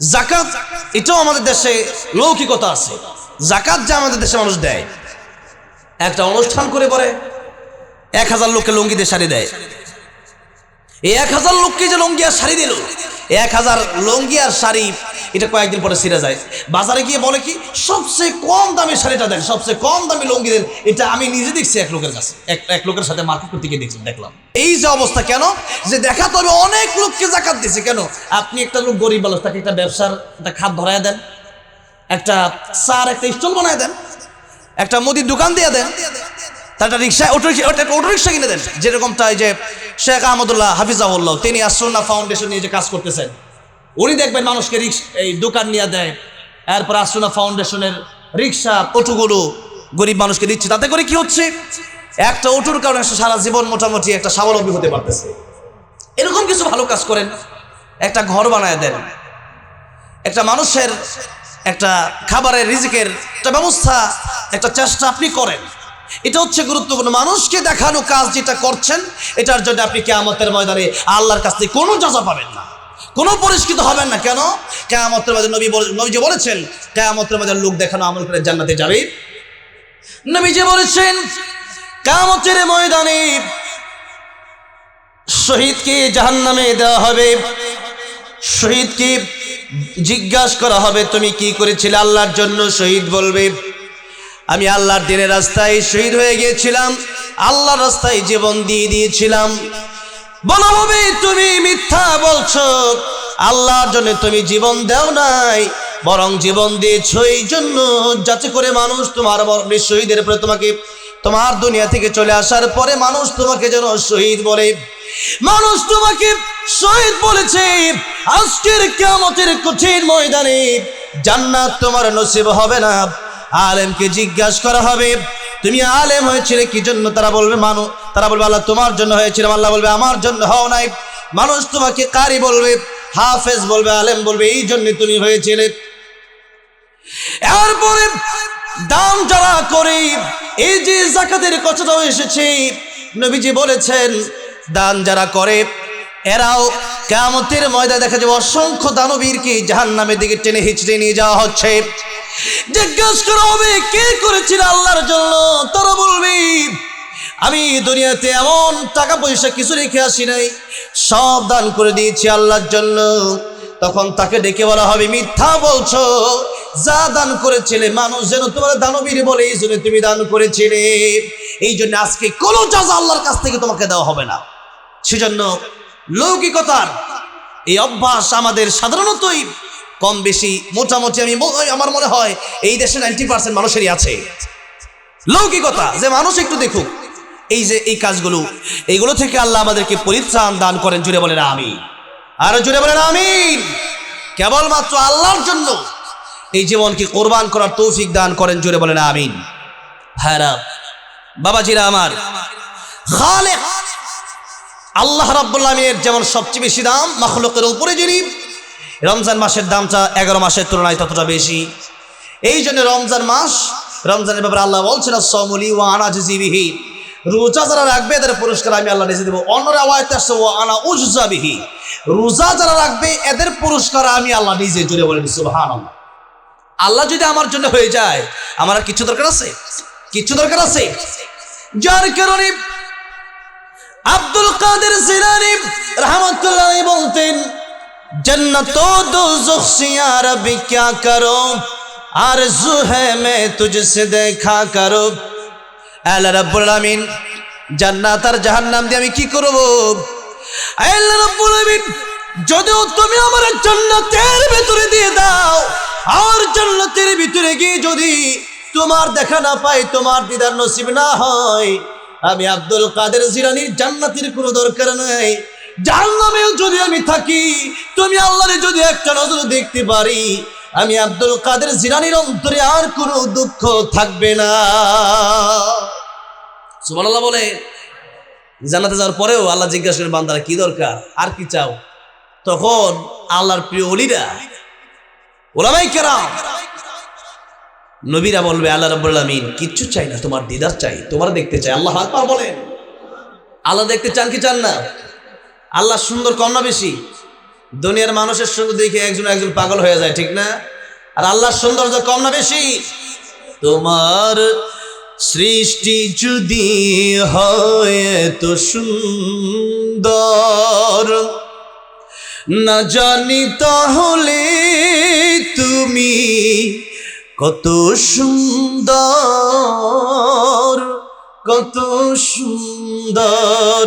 জাকাত, এটাও আমাদের দেশে লৌকিকতা আছে। জাকাত যা আমাদের দেশে মানুষ দেয়। একটা অনুষ্ঠান করে পরে এক হাজার লোককে লুঙ্গি শাড়ি দেয়। এক হাজার লোককে যে লুঙ্গি আর শাড়ি দিল এক হাজার লুঙ্গি আর শাড়ি এটা কয়েকদিন পরে ছিঁড়ে যায়। বাজারে গিয়ে বলে কি, সবচেয়ে কম দামি শাড়িটা দেন, সবচেয়ে কম দামি লুঙ্গি দেন, এটা আমি নিজে দেখছি এক লোকের কাছে, এক এক লোকের সাথে মার্কেট করতে গিয়ে দেখছি দেখলাম। এই যে অবস্থা কেন? যে দেখা তবে অনেক লোককে জাকাত দিছে কেন? আপনি একটা লোক গরিব মানুষ, তাকে একটা ব্যবসার একটা খাত ধরায় দেন, একটা সার একটা স্টল বানায় দেন, একটা মুদির দোকান দিয়ে দেন তার একটা রিক্সা অটো অটো রিক্সা কিনে দেন। যেরকমটা এই যে শেখ আহমদুল্লাহ হাফিজাউল্লাহ তিনি আসন্না ফাউন্ডেশন নিয়ে যে কাজ করতেছেন। উনি দেখবেন মানুষকে রিক্স এই দোকান নিয়ে দেয়। এরপর আসন্না ফাউন্ডেশনের রিক্সা, অটোগুলো গরিব মানুষকে দিচ্ছে। তাতে করে কি হচ্ছে? একটা অটোর কারণে সারা জীবন মোটামুটি একটা স্বাবলম্বী হতে পারতেছে। এরকম কিছু ভালো কাজ করেন, একটা ঘর বানায় দেন। একটা মানুষের একটা খাবারের রিজিকের একটা ব্যবস্থা, একটা চেষ্টা আপনি করেন। এটা হচ্ছে গুরুত্বপূর্ণ। মানুষকে দেখানো কাজ যেটা করছেন, এটার জন্য আপনি কেয়ামতের ময়দানে আল্লাহর কাছ থেকে কোনো যাজা পাবেন না। কোনো পরিষ্কৃত হবেন না। কেন? কেয়ামতের ময়দানে নবী নবীজি বলেছেন, কেয়ামতের ময়দানে লোক দেখানো আমল করে জান্নাতে যাবে। নবীজি বলেছেন, কেয়ামতের ময়দানে শহীদকে জাহান্নামে দেওয়া হবে। শহীদকে জিজ্ঞাসা করা হবে, তুমি কি করেছিলে? আল্লাহর জন্য শহীদ বলবে। আমি আল্লাহর দিনের রাস্তায় শহীদ হয়ে গিয়েছিলাম, আল্লাহর রাস্তায় জীবন দিয়ে দিয়েছিলাম। বলা তুমি মিথ্যা বলছো, আল্লাহর জন্য তুমি জীবন দাও নাই, বরং জীবন দিয়েছ এই জন্য। যাতে করে মানুষ তোমার শহীদের উপরে তোমাকে, তোমার দুনিয়া থেকে চলে আসার পরে মানুষ তোমাকে যেন শহীদ বলে। মানুষ তোমাকে শহীদ বলেছে, আজকের কেমতের কঠিন ময়দানে জান্নাত তোমার নসিব হবে না। আলেমকে জিজ্ঞাসা করা হবে, তুমি আলেম হয়েছিলে কি জন্য? তারা বলবে মানুষ তারা বলবে, আল্লাহ তোমার জন্য হয়েছিল আল্লাহ বলবে, আমার জন্য হও নাই। মানুষ তোমাকে কারি বলবে, হাফেজ বলবে, আলেম বলবে, এই জন্য তুমি হয়েছিলে। এরপরে দাম যারা করে এই যে জাকাতের কথাটাও এসেছে, নবীজি বলেছেন, দান যারা করে, এরাও কেমতের ময়দা দেখা যাবে অসংখ্য দানবীরকে জাহান নামের দিকে টেনে হিচড়ে নিয়ে যাওয়া হচ্ছে। জিজ্ঞাসা করা হবে কে করেছিল আল্লাহর জন্য? তারা বলবি, আমি দুনিয়াতে এমন টাকা পয়সা কিছু রেখে আসি নাই, সব দান করে দিয়েছি আল্লাহর জন্য। তখন তাকে ডেকে বলা হবে, মিথ্যা বলছো, যা দান করেছিলে মানুষ যেন তোমার দানবীর বলে, এই জন্য তুমি দান করেছিলে। এই জন্য আজকে কোনো যাজা আল্লাহর কাছ থেকে তোমাকে দেওয়া হবে না। সেজন্য লৌকিকতার এই অভ্যাস আমাদের সাধারণতই কম বেশি, মোটামুটি আমি আমার মনে হয় এই দেশে নাইনটি পার্সেন্ট মানুষেরই আছে। লৌকিকতা, যে মানুষ একটু দেখুক। এই যে এই কাজগুলো, এইগুলো থেকে আল্লাহ আমাদেরকে পরিত্রাণ দান করেন, জুড়ে বলেন আমি আরও জুড়ে বলেন আমিন। কেবলমাত্র আল্লাহর জন্য এই জীবনকে কোরবান করার তৌফিক দান করেন, জুড়ে বলেন আমিন। হ্যাঁ বাবাজিরা আমার আল্লাহ আমিনের যেমন সবচেয়ে বেশি দাম, মাখলুকের উপরে যিনি রমজান মাসের দামটা এগারো মাসের তুলনায় ততটা বেশি। এই জন্য রমজান মাস, রমজানের ব্যাপারে আল্লাহ বলছেন সমলি ও আনা জিবিহি রোজা যারা রাখবে, এদের পুরস্কার আমি আল্লাহ নিজে দেবো। অন্যরা ও আনা উজাবিহি রোজা যারা রাখবে, এদের পুরস্কার আমি আল্লাহ নিজে জুড়ে বলেন সুবহান আল্লাহ যদি আমার জন্য হয়ে যায়, আমার কিছু দরকার আছে? কিছু দরকার আছে? যার কারণে আব্দুল কাদের জিলানি রহমতুল্লাহ বলতেন जन्नत दोजख से यार अभी क्या करो आरज़ू है मैं तुझसे देखा करो আল্লাহ রাব্বুল আলামিন জান্নাত আর জাহান্নাম দিয়ে আমি কি করব আল্লাহ রাব্বুল আলামিন যদিও তুমি আমার জান্নাতের ভিতরে দিয়ে দাও আর জান্নাতের ভিতরে গিয়ে যদি তোমার দেখা না পাই তোমার দিদার নসিব না হয় আমি আব্দুল কাদের জিলানির জান্নাতের কোনো দরকার নাই জাহান্নামেও যদি আমি থাকি, তুমি আল্লাহরে যদি একটা নজর দেখতে পারি, আমি আব্দুল কাদের জিলানির অন্তরে আর কোনো দুঃখ থাকবে না। সুবহানাল্লাহ বলে জানাতে যাওয়ার পরেও আল্লাহ জিজ্ঞাসা করে বান্দারা কি দরকার? আর কি চাও? তখন আল্লাহর প্রিয় অলিরা ওলামাই কেরাম, নবীরা বলবে, আল্লাহ রাব্বুল কিচ্ছু চাই না, তোমার দিদার চাই, তোমার দেখতে চাই। আল্লাহ বলেন। আল্লাহ দেখতে চান কি চান না? আল্লাহ সুন্দর কম না বেশি? দুনিয়ার মানুষের সঙ্গে দেখে একজন একজন পাগল হয়ে যায়, ঠিক না? আর আল্লাহর সৌন্দর্য কম না বেশি? তোমার সৃষ্টি যদি হয় তো সুন্দর, না জানি তাহলে তুমি কত সুন্দর কত সুন্দর।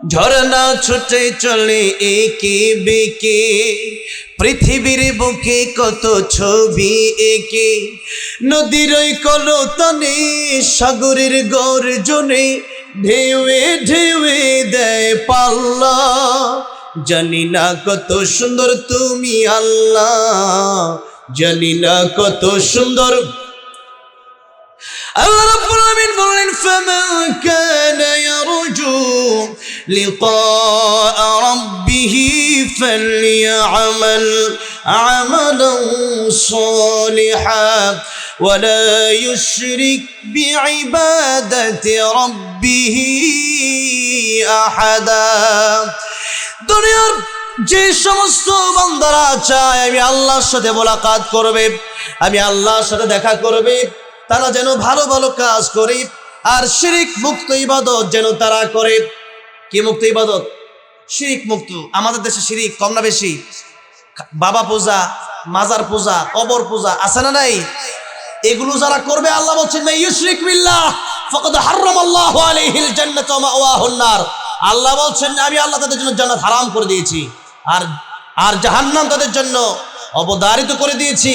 ঝরনা ছুটে চলে একে বেকে, পৃথিবীর বুকে কত ছবি একে। নদীর ওই কলতনে, সাগরের গর্জনে, ঢেউয়ে ঢেউয়ে দেয় পাল্লা। জানি না কত সুন্দর তুমি আল্লাহ, জানি না কত সুন্দর। আল্লাহ রাব্বুল আলামিন লিকাআ রাব্বিহ ফালইআমাল আমালান সালিহান ولا يشرك بعبادة ربه أحدا দুনিয়ার যে সমস্ত বান্দারা চায় আমি আল্লাহর সাথে মোলাকাত করবে আমি আল্লাহর সাথে দেখা করবে তারা যেন ভালো ভালো কাজ করে আর শিরিক মুক্ত ইবাদত যেন তারা করে কি মুক্ত ইবাদত? শিরিক মুক্ত। আমাদের দেশে শিরিক, কম না বেশি? বাবা পূজা, মাজার পূজা, কবর পূজা, আছে না নাই? এগুলো যারা করবে, আল্লাহ বলছেন মা ইউশরিক বিল্লাহ, ফাকাদ হারামাল্লাহু আলাইহিল জান্নাত ওয়া মাওয়াহুন নার। আল্লাহ বলছেন, আমি আল্লাহ তাদের জন্য জান্নাত হারাম করে দিয়েছি। আর আর জাহান্নাম তাদের জন্য অবদারিত করে দিয়েছি।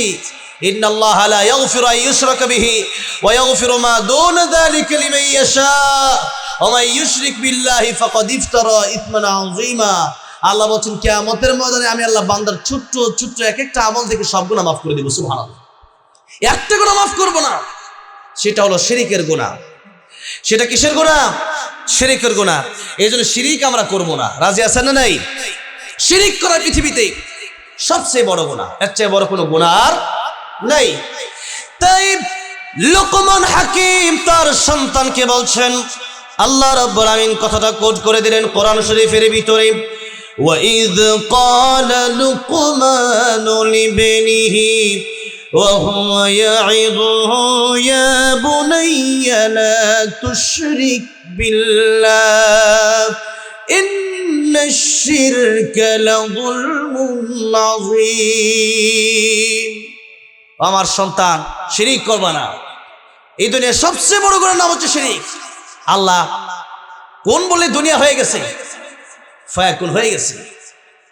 লা ইয়াগফিরু আন ইউশরাকা বিহি ওয়া ইয়াগফিরু মা দুনা যালিকা লিমান ইয়াশা ওয়া মান ইউশরিক বিল্লাহি ফাকাদ ইফতারা ইথমান আযীমা। আল্লাহ বলছেন, কিয়ামতের ময়দানে আমি আল্লাহ বান্দার ছোট্ট ছোট্ট এক একটা আমল থেকে সব মাফ করে দেব, সুবহানাল্লাহ। একটা গুনাহ মাফ করব না, সেটা হলো শিরিকের গুনাহ। সেটা কিসের গুনাহ? শিরিকের গুনাহ। এই জন্য শিরিক আমরা করব না। রাজি আছেন না নাই? শিরিক করা পৃথিবীতে সবচেয়ে বড় গুনাহ। এর চেয়ে বড় কোনো গুনাহ আর নাই তাই লোকমান হাকিম তার সন্তানকে বলছেন আল্লাহ রাব্বুল আমিন কথাটা কোট করে দিলেন কোরআন শরীফের ভিতরে وَإِذْ قَالَ لُقْمَانُ لِابْنِهِ وهو يعظه يا بني لا تشرك بالله إن الشرك لظلم عظيم আমার সন্তান শিরিক করবা না। এই দুনিয়ার সবচেয়ে বড় গুণের নাম হচ্ছে শিরিক। আল্লাহ কোন বলে দুনিয়া হয়ে গেছে? ফয়াকুন হয়ে গেছে।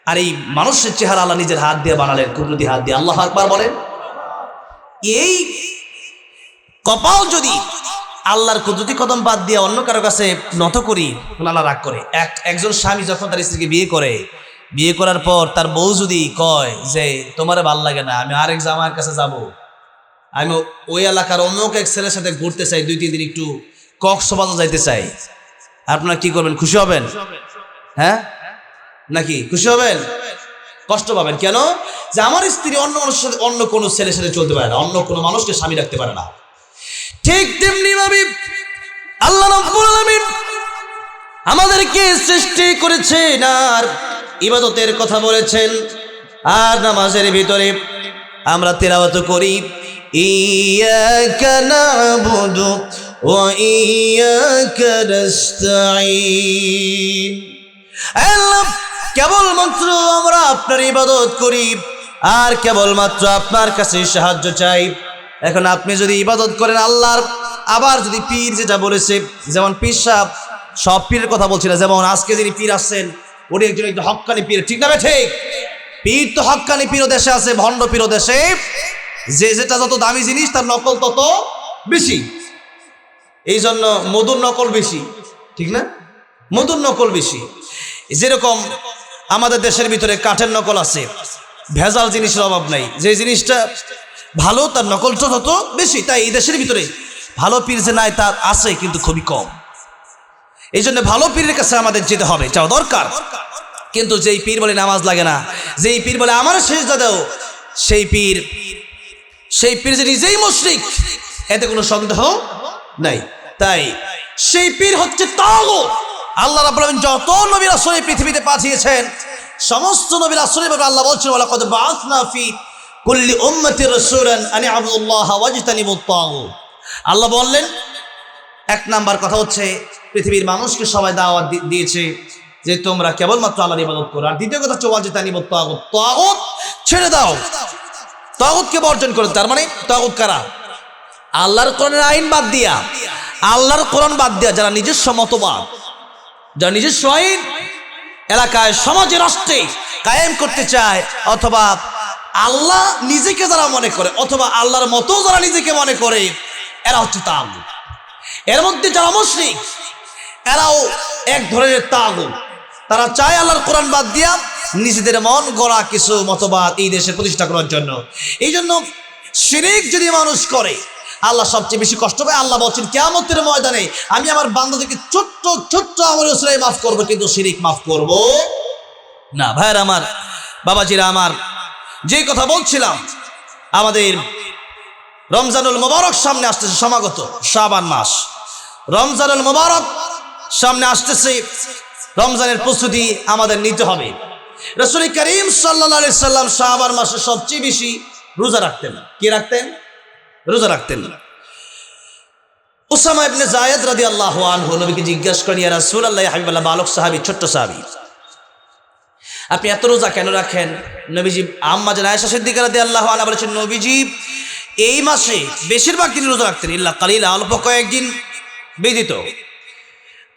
আর এই মানুষের চেহারা আল্লাহ নিজের হাত দিয়ে বানালেন, কুদরতি হাত দিয়ে। আল্লাহ আকবার বলেন। এই কপাল যদি আল্লাহর কুদরতি কদম বাদ দিয়ে অন্য কারও কাছে নত করি আল্লাহ রাগ করে। এক, একজন স্বামী যখন তার স্ত্রীকে বিয়ে করে বিয়ে করার পর তার বউ যদি কয় যে তোমার ভালো লাগে না, আমি আরেক জামার কাছে যাব। আমি ওই এলাকার অমুক এক ছেলের সাথে ঘুরতে চাই, দুই, তিন দিন একটু কক্সবাজার যাইতে চাই। আপনারা কি করবেন? খুশি হবেন? হ্যাঁ? নাকি? খুশি হবেন? কষ্ট পাবেন। কেন? যে আমার স্ত্রী অন্য মানুষের সাথে, অন্য কোনো ছেলের সাথে চলতে পারে না, অন্য কোনো মানুষকে স্বামী রাখতে পারে না। ঠিক তেমনি ভাবে আল্লাহ আমাদেরকে সৃষ্টি করেছেন আর ইবাদতের কথা বলেছেন। আর নামাজের ভিতরে আমরা তেলাওয়াত করি কেবলমাত্র আমরা আপনার ইবাদত করি, আর কেবলমাত্র আপনার কাছে সাহায্য চাই। এখন আপনি যদি ইবাদত করেন, আল্লাহর আবার যদি পীর যেটা বলেছে, যেমন পীর সাহ সব পীরের কথা বলছি না, যেমন আজকে যিনি পীর আসছেন উনি একজন একটু হক্কানি পীর, ঠিক না ঠিক। পীর তো হক্কানি পীর দেশে আছে, ভণ্ড পীর দেশে। যে যেটা যত দামি জিনিস, তার নকল তত বেশি। এই জন্য মধুর নকল বেশি, ঠিক না? মধুর নকল বেশি। যেরকম আমাদের দেশের ভিতরে কাঠের নকল আছে, ভেজাল জিনিসের অভাব নাই। যে জিনিসটা ভালো, তার নকলটা তত বেশি। তাই এই দেশের ভিতরে ভালো পীর যে নাই, তার আছে কিন্তু খুবই কম। এই জন্য ভালো পীরের কাছে আমাদের যেতে হবে, যাওয়া দরকার। কিন্তু যেই পীর বলে নামাজ লাগে না, যেই পীর বলে আমার শেষ দাদাও সেই পীর সেই পীর যে নিজেই মুশরিক, এতে কোনো সন্দেহ নাই। তাই সেই পীর হচ্ছে তাগুত। আল্লাহ আলামিন যত নবী রাসূল এই পৃথিবীতে পাঠিয়েছেন, সমস্ত নবী রাসূলের ব্যাপারে আল্লাহ বলছেন ওয়া লাকাদ বাআসনা ফি কুল্লি উম্মাতির রাসূলান আনি আবুদুল্লাহ ওয়াজতানিবুত তাগুত। আল্লাহ বললেন এক নাম্বার কথা হচ্ছে, পৃথিবীর মানুষকে সবাই দাওয়াত দিয়েছে যে তোমরা কেবলমাত্র আল্লাহর ইবাদত করো। আর দ্বিতীয় কথা হচ্ছে ওয়াজতানিবুত তাগুত। তাগুত ছেড়ে দাও। তাগুতকে বর্জন করো তার মানে তাগুত কারা? আল্লাহর কোরআনের আইন বাদ দিয়া। আল্লাহর কোরআন বাদ দিয়া যারা নিজস্ব মতবাদ, যারা নিজস্ব আইন এলাকায়, সমাজে, রাষ্ট্রে কায়েম করতে চায়, অথবা আল্লাহ নিজেকে যারা মনে করে, অথবা আল্লাহর মতো যারা নিজেকে মনে করে, এরা হচ্ছে তাগুত। এর মধ্যে যারা মুশরিক, এরাও এক ধরনের তাগুত। তারা চায় আল্লাহর কোরআন বাদ দিয়া নিজেদের মন গড়া কিছু মতবাদ এই দেশে প্রতিষ্ঠা করার জন্য। এই জন্য শিরিক যদি মানুষ করে, আল্লাহ সবচেয়ে বেশি কষ্ট পায়। আল্লাহ বলছেন কেমতের ময়দানে আমি আমার বান্ধবীকে ছোট্ট ছোট্ট আমার উসরাই মাফ করব, কিন্তু শিরিক মাফ করব না। ভাইয়ের আমার, বাবাজিরা আমার যে কথা বলছিলাম, আমাদের রমজানুল মোবারক সামনে আসতেছে সমাগত শাবান মাস। রমজানুল মোবারক সামনে আসতেছে, রমজানের প্রস্তুতি আমাদের নিতে হবে। রসুল করিম সাল্লা সাল্লাম শাহবান মাসে সবচেয়ে বেশি রোজা রাখতেন। কি রাখতেন? রোজা রাখতেন। উসামা ইবনে জায়েদ রাদিয়াল্লাহু আনহু নবীকে জিজ্ঞেস করেন, ইয়া রাসূলুল্লাহ হাবিবাল্লাহ, বালক সাহাবী, ছোট্ট সাহাবী, আপনি এত রোজা কেন রাখেন? নবীজি, আম্মা জান আয়েশা সিদ্দিকা রাদিয়াল্লাহু আনহা বলেছেন, নবীজি এই মাসে বেশিরভাগ দিন রোজা রাখতেন। ইল্লা কালিলা, অল্প কয়েকদিন বিদিত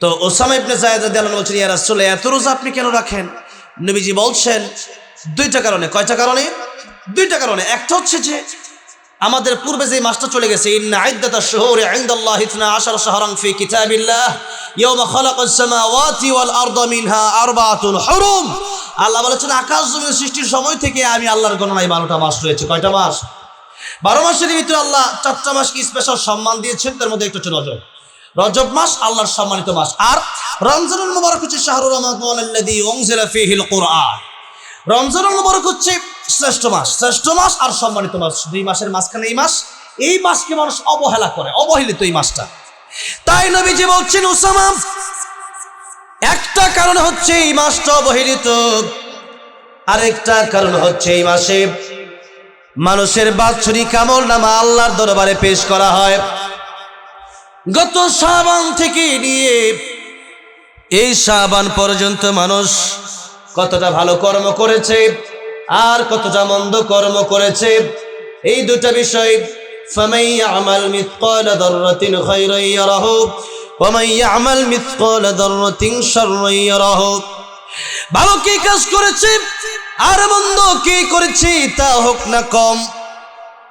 তো ওসামা ইবনে জায়েদ রাদিয়াল্লাহু বলছেন, ইয়া রাসূলুল্লাহ এত রোজা আপনি কেন রাখেন? নবীজি বলছেন, দুইটা কারণে। কয়টা কারণে? দুইটা কারণে। একটা হচ্ছে যে, আমাদের পূর্বে যে মাসটা চলে গেছে, ইন্না আইদ্দাতা শুহুরি ইনদাল্লাহি 12 শাহরান ফি কিতাবিল্লাহ ইয়াওমা খালাকাস সামাওয়াতি ওয়াল আরদা মিনহা আরবাআতুন হুরুম। আল্লাহ বলেছেন, আকাশ জমিন সৃষ্টির সময় থেকে আমি আল্লাহর গণনায় 12টা মাস রয়েছে। কয়টা মাস? 12 মাসের ভিতরে আল্লাহ চারটা মাসকে স্পেশাল সম্মান দিয়েছেন, তার মধ্যে একটা হচ্ছে রজব। রজব মাস আল্লাহর সম্মানিত মাস। আর রমজানুল মুবারক হচ্ছে শাহরুর রহমান কুরআন। রমজানুল মুবারক হচ্ছে শ্রেষ্ঠ মাস। শ্রেষ্ঠ মাস আর সম্মানিত মাস। দুই মাসের মাঝখানে এই মাস, এই মাসকে মানুষ অবহেলা করে, অবহেলিত এই মাসটা। তাই নবীজি বলছেন, উসামা, একটা কারণ হচ্ছে এই মাসটা অবহেলিত, আরেকটা কারণ হচ্ছে এই মাসে মানুষের বাৎসরিক আমল নামা আল্লাহর দরবারে পেশ করা হয় গত সাবান থেকে নিয়ে এই সাবান পর্যন্ত মানুষ কতটা ভালো কর্ম করেছে আর কতটা মন্দ কর্ম করেছে এই দুটা বিষয় فمن يعمل مثقال ذرة خيرا يره ومن يعمل مثقال ذرة شرا يره ভালো কি কাজ করেছে আর মন্দ কি করেছি তা হোক না কম।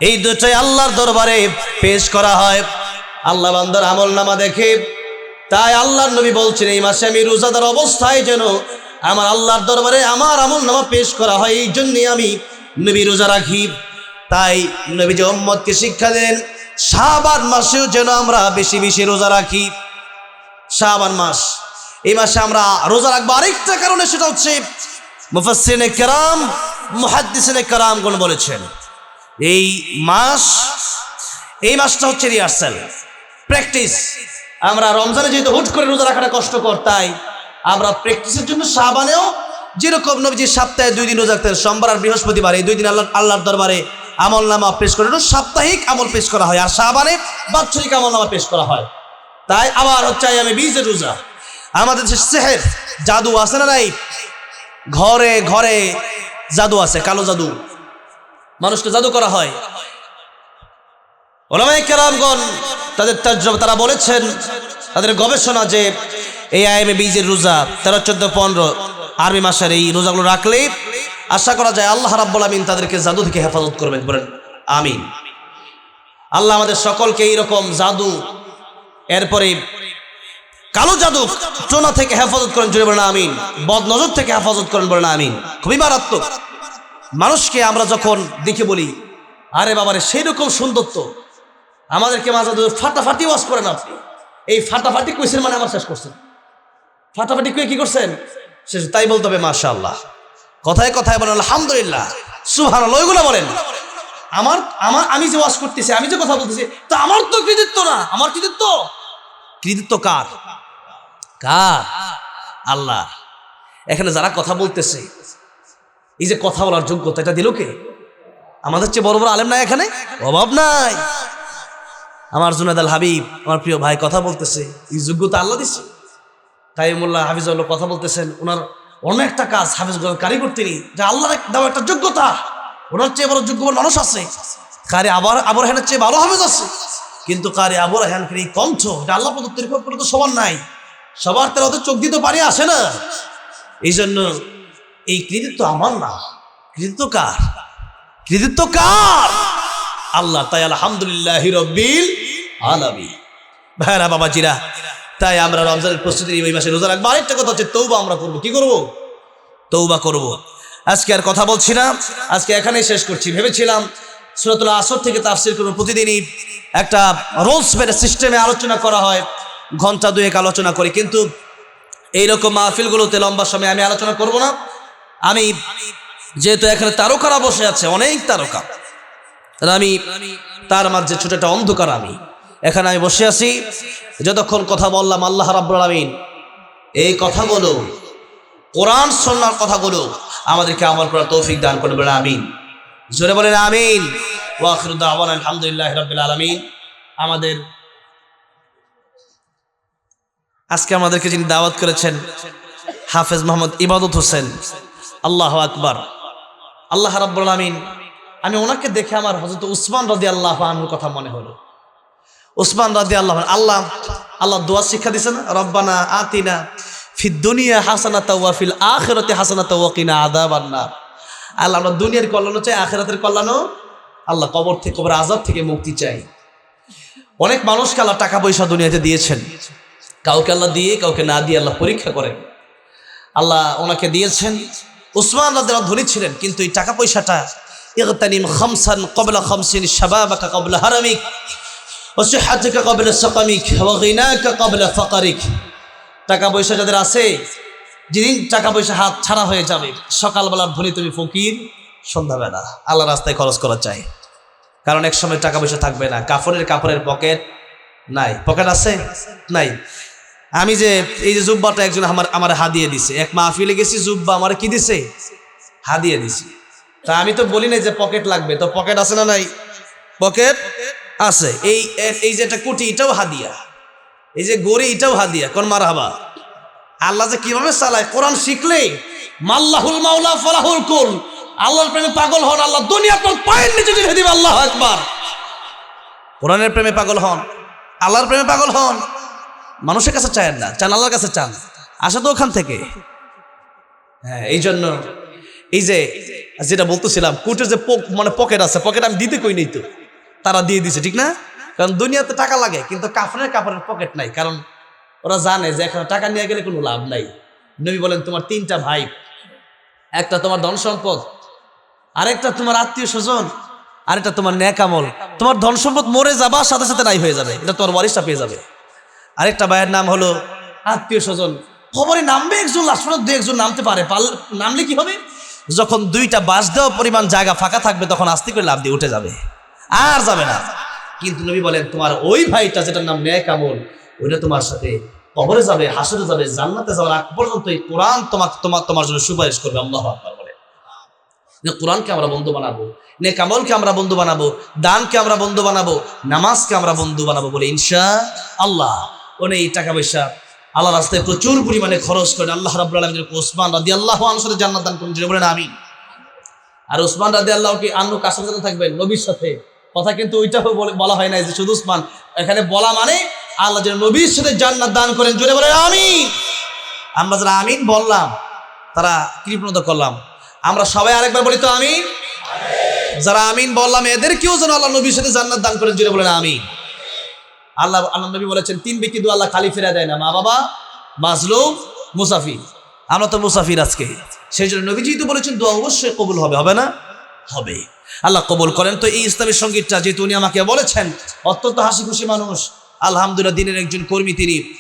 এই দুটাই আল্লাহর দরবারে পেশ করা হয়। আল্লাহ বান্দার আমল নামা দেখে। তাই আল্লাহর নবী বলছেন, এই মাসে আমি রোজাদার অবস্থায় যেন আমার আল্লাহর দরবারে আমার আমল নামা পেশ করা হয়, এই জন্যে আমি নবী রোজা রাখি। তাই নবী যে শিক্ষা দেন, শাবান মাসেও যেন আমরা বেশি বেশি রোজা রাখি। শাবান মাস, এই মাসে আমরা রোজা রাখব আরেকটা কারণে, সেটা হচ্ছে মুফাসসিনে কেরাম মুহাদ্দিসিনে কেরাম কোন বলেছেন, এই মাস, এই মাসটা হচ্ছে রিহার্সাল প্র্যাকটিস আমরা রমজানে যেহেতু হুট করে রোজা রাখাটা কষ্টকর, তাই আমরা প্র্যাকটিসের জন্য সাবানেও যেরকম নবীজি সপ্তাহে দুই দিন রোজা রাখতেন, সোমবার আর বৃহস্পতিবার, এই দুই দিন আল্লাহ আল্লাহর দরবারে আমল নামা পেশ করে সাপ্তাহিক আমল পেশ করা হয়, আর সাবানে বাৎসরিক আমল নামা পেশ করা হয়। তাই আবার হচ্ছে আমি বীজের রোজা। আমাদের যে সেহের জাদু আছে না নাই? ঘরে ঘরে জাদু আছে, কালো জাদু। মানুষকে জাদু করা হয়। কেরামগণ তাদের তারা বলেছেন, তাদের গবেষণা যে এই আইএমএ বীজের রোজা তেরো, চোদ্দ, পনেরো আরবি মাসের এই রোজাগুলো রাখলে আশা করা যায় আল্লাহ রাব্বুল আমিন তাদেরকে জাদু থেকে হেফাজত করবেন। বলেন, আমিন। আল্লাহ আমাদের সকলকে এইরকম জাদু, এরপরে কালো জাদু টোনা থেকে হেফাজত করেন জুড়ে বলেন আমিন। বদ নজর থেকে হেফাজত করেন বলেন আমিন। খুবই মারাত্মক। মানুষকে আমরা যখন দেখে বলি, আরে বাবারে সেই রকম সুন্দর তো আমাদেরকে মাঝে ফাটাফাটি ওয়াশ করেন আপনি। এই ফাটাফাটি কুইসের মানে আমার শেষ করছেন। ফাটাফাটি কুয়ে কি করছেন? শেষ, তাই বলতে হবে মাশা আল্লাহ কথায় কথায় বলেন, আলহামদুলিল্লাহ। সুহান ওইগুলো বলেন। আমার আমার, আমি যে ওয়াশ করতেছি, আমি যে কথা বলতেছি, তা আমার তো কৃতিত্ব না। আমার কৃতিত্ব? কৃতিত্ব কার? কার? আল্লাহ এখানে যারা কথা বলতেছে, এই যে কথা বলার যোগ্যতা, এটা দিল কে? আমাদের চেয়ে বড় বড় আলেম নাই এখানে? অভাব নাই। আমার জুনাদ আল হাবিব, আমার প্রিয় ভাই কথা বলতেছে, এই যোগ্যতা আল্লাহ দিচ্ছে তাই মোল্লা হাফিজুল্লাহ কথা বলতেছেন, ওনার অনেকটা কাজ হাফিজ কারিগর তিনি, যে আল্লাহ দেওয়া একটা যোগ্যতা। ওনার চেয়ে বড় যোগ্য মানুষ আছে। কারে আবার, আবর হ্যানের চেয়ে ভালো হাফিজ আছে। কিন্তু কারে আবর হ্যানকে এই কণ্ঠ, এটা আল্লাহ প্রদত্ত করে তো সবার নাই। সবার তারা অত চোখ দিতে পারি আসে না। এই জন্য এই কৃতিত্ব আমার না। কৃতিত্ব কার? কৃতিত্ব কার? আল্লাহ তাই আলহামদুলিল্লাহ রব্বিল আলামী ভাইরা বাবাজিরা, তাই আমরা রমজানের প্রস্তুতি এই মাসে রোজা রাখব। আরেকটা কথা হচ্ছে তৌবা আমরা করব। কি করব? তৌবা করব। আজকে আর কথা বলছি না। আজকে এখানেই শেষ করছি। ভেবেছিলাম সুরতুল আসর থেকে তাফসির করব প্রতিদিনই। একটা রোলস সিস্টেমে আলোচনা করা হয়। ঘণ্টা দুয়েক আলোচনা করি। কিন্তু এইরকম মাহফিলগুলোতে লম্বা সময় আমি আলোচনা করব না। আমি যেহেতু এখানে তারকারা বসে আছে, অনেক তারকা। আমি তার মাঝে ছোট একটা অন্ধকার আমি। এখানে আমি বসে আছি। যতক্ষণ কথা বললাম, আল্লাহ রাব্বুল আলামিন এই কথাগুলো, কোরআন সন্ন্যার কথাগুলো আমাদেরকে আমল করার তৌফিক দান করে বলে আমিন। জোরে বলেন, আমিন। ওয়াখিরুদ দাওয়ানা আলহামদুলিল্লাহ রাব্বিল আলামিন। আমাদের আজকে আমাদেরকে যিনি দাওয়াত করেছেন, হাফেজ মোহাম্মদ ইবাদত হোসেন, আল্লাহ আকবার। আল্লাহ রাব্বুল আমিন আমি ওনাকে দেখে আমার হজরত উসমান রাদি আল্লাহ আনুর কথা মনে হলো। উসমান রাদি আল্লাহ আল্লাহ আল্লাহ দোয়া শিক্ষা দিয়েছেন, রব্বানা আতিনা ফি দুনিয়া হাসানাতা ওয়া ফিল আখিরাতি হাসানাতা ওয়া কিনা আযাবান নার আল্লাহ, আমরা দুনিয়ার কল্যাণও চাই, আখিরাতের কল্যাণও আল্লাহ কবর থেকে কবর আযাব থেকে মুক্তি চাই। অনেক মানুষকে আল্লাহ টাকা পয়সা দুনিয়াতে দিয়েছেন। কাউকে আল্লাহ দিয়ে, কাউকে না দিয়ে আল্লাহ পরীক্ষা করেন। আল্লাহ ওনাকে দিয়েছেন। উসমান আল্লাহ ধনী ছিলেন, কিন্তু এই টাকা পয়সাটা ইগতানিম খামসান কবলা খামসিন শাবাবাকা কবলা হারামিক অসুহাতিকা কবলা সকামিক ওয়াগিনাকা কবলা ফাকারিক। টাকা পয়সা যাদের আছে যেদিন টাকা পয়সা হাত ছাড়া হয়ে যাবে, সকালবেলার ধনী তুমি ফকির, সন্ধ্যাবেলা আল্লাহ রাস্তায় খরচ করা চাই। কারণ এক সময় টাকা পয়সা থাকবে না কাপড়ের কাপড়ের পকেট নাই। পকেট আছে? নাই। আমি যে, এই যে জুব্বাটা একজন আমার আমার হাদিয়ে দিছে। এক মাহফিলে গেছি, জুব্বা আমার কি দিছে? হাদিয়ে দিছে। তা আমি তো বলি নাই যে পকেট লাগবে। তো পকেট আছে না নাই? পকেট আছে। এই এই যে একটা কুটি, এটাও হাদিয়া এই যে গড়ি, এটাও হাদিয়া কোন মার হাবা আল্লাহ যে কীভাবে চালায়? কোরআন শিখলে মাল্লাহুল মাওলা ফলাহুল কুল। আল্লাহর প্রেমে পাগল হন, আল্লাহ দুনিয়া তোর পায়ের নিচে দিবে, আল্লাহ একবার কোরআনের প্রেমে পাগল হন, আল্লাহর প্রেমে পাগল হন। মানুষের কাছে চায়েন না, চান আল্লাহর কাছে চান। আসা তো ওখান থেকে। হ্যাঁ এই জন্য এই যে যেটা বলতেছিলাম কোর্টের যে পক- মানে পকেট আছে, পকেট আমি দিতে কই নেই তো। তারা দিয়ে দিছে, ঠিক না? কারণ দুনিয়াতে টাকা লাগে, কিন্তু কাফনের কাপড়ের পকেট নাই। কারণ ওরা জানে যে এখন টাকা নিয়ে গেলে কোনো লাভ নাই। নবী বলেন, তোমার তিনটা ভাই, একটা তোমার ধন সম্পদ আরেকটা তোমার আত্মীয় স্বজন, আরেকটা তোমার ন্যাকামল তোমার ধন সম্পদ মরে যাবার সাথে সাথে নাই হয়ে যাবে, এটা তোমার ওয়ারিশটা পেয়ে যাবে। আরেকটা ভাইয়ের নাম হলো আত্মীয় স্বজন। খবরে নামবে একজন লাস্ট দু একজন নামতে পারে। পাল- নামলে কি হবে? যখন দুইটা বাস দেওয়া পরিমাণ জায়গা ফাঁকা থাকবে তখন আস্তে করে লাভ দিয়ে উঠে যাবে। আর যাবে না। কিন্তু নবী বলেন তোমার ওই ভাইটা যেটার নাম ন্যায় কামল ওইটা তোমার সাথে কবরে যাবে হাসরে যাবে জান্নাতে যাওয়ার আগ পর্যন্ত এই কোরআন তোমাকে তোমার তোমার জন্য সুপারিশ করবে। আল্লাহ আকবার বলে। যে কোরআনকে আমরা বন্ধু বানাবো নে কামলকে আমরা বন্ধু বানাবো দানকে আমরা বন্ধু বানাবো নামাজকে আমরা বন্ধু বানাবো বলে ইনশা আল্লাহ এই টাকা পয়সা। আল্লাহ রাস্তায় প্রচুর পরিমাণে খরচ করেন আল্লাহ রাব্বুল আলামিন ওসমান রাদি আল্লাহ আনসারে জান্নাত দান করুন যিনি বলেন আমিন। আর ওসমান রাদি আল্লাহ কি আন্ন কাছের সাথে থাকবেন, নবীর সাথে। কথা কিন্তু ওইটাও বলা হয় না যে শুধু উসমান এখানে বলা মানে আল্লাহ যেন নবীর সাথে জান্নাত দান করেন, জোরে বলেন আমিন। আমরা যারা আমিন বললাম, তারা কৃপণতা করলাম। আমরা সবাই আরেকবার বলি তো আমিন? যারা আমিন বললাম, এদেরকেও যেন আল্লাহ নবীর সাথে জান্নাত দান করেন জুড়ে বলেন আমিন। আল্লাহ আল্লাহ নবী বলেছেন, তিন ব্যক্তি দু আল্লাহ খালি ফেরা দেয় না। মা বাবা, মাজলুম, মুসাফির। আমরা তো মুসাফির আজকে। সেই জন্য নবীজি তো বলেছেন, দোয়া অবশ্যই কবুল হবে। হবে না? হবে। আল্লাহ কবুল করেন। তো এই ইসলামী সঙ্গীতটা যেহেতু উনি আমাকে বলেছেন, অত্যন্ত হাসি খুশি মানুষ। আলহামদুলিল্লাহ, দিনের একজন কর্মী তিনি